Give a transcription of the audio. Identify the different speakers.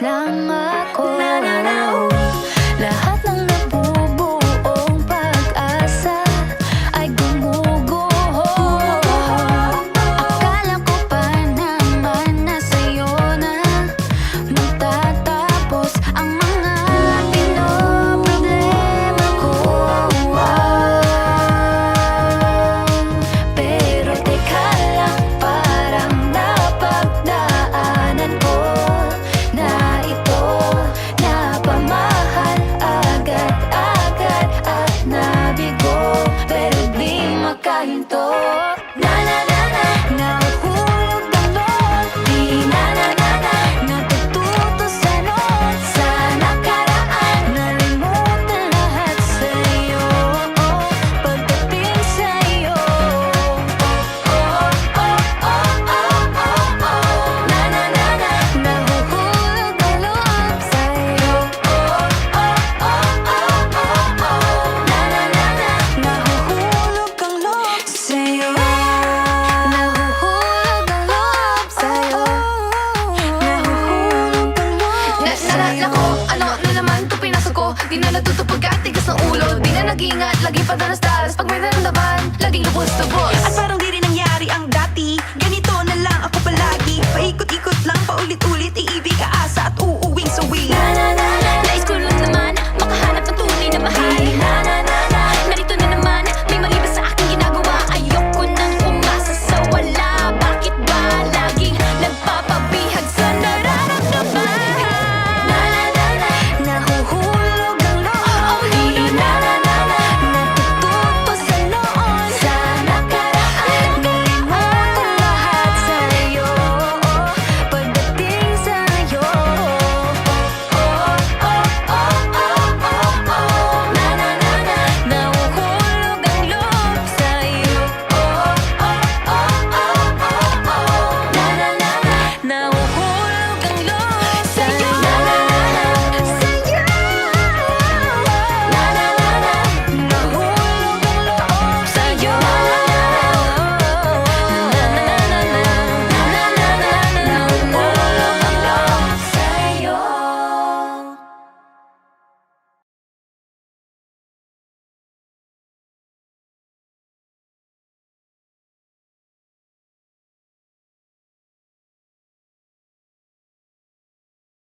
Speaker 1: 然而。
Speaker 2: Di na natuto pagkatigas ng ulo. Di na nag-iingat, lagi padalas-dalas Pag may naramdaman, laging lubos-lubos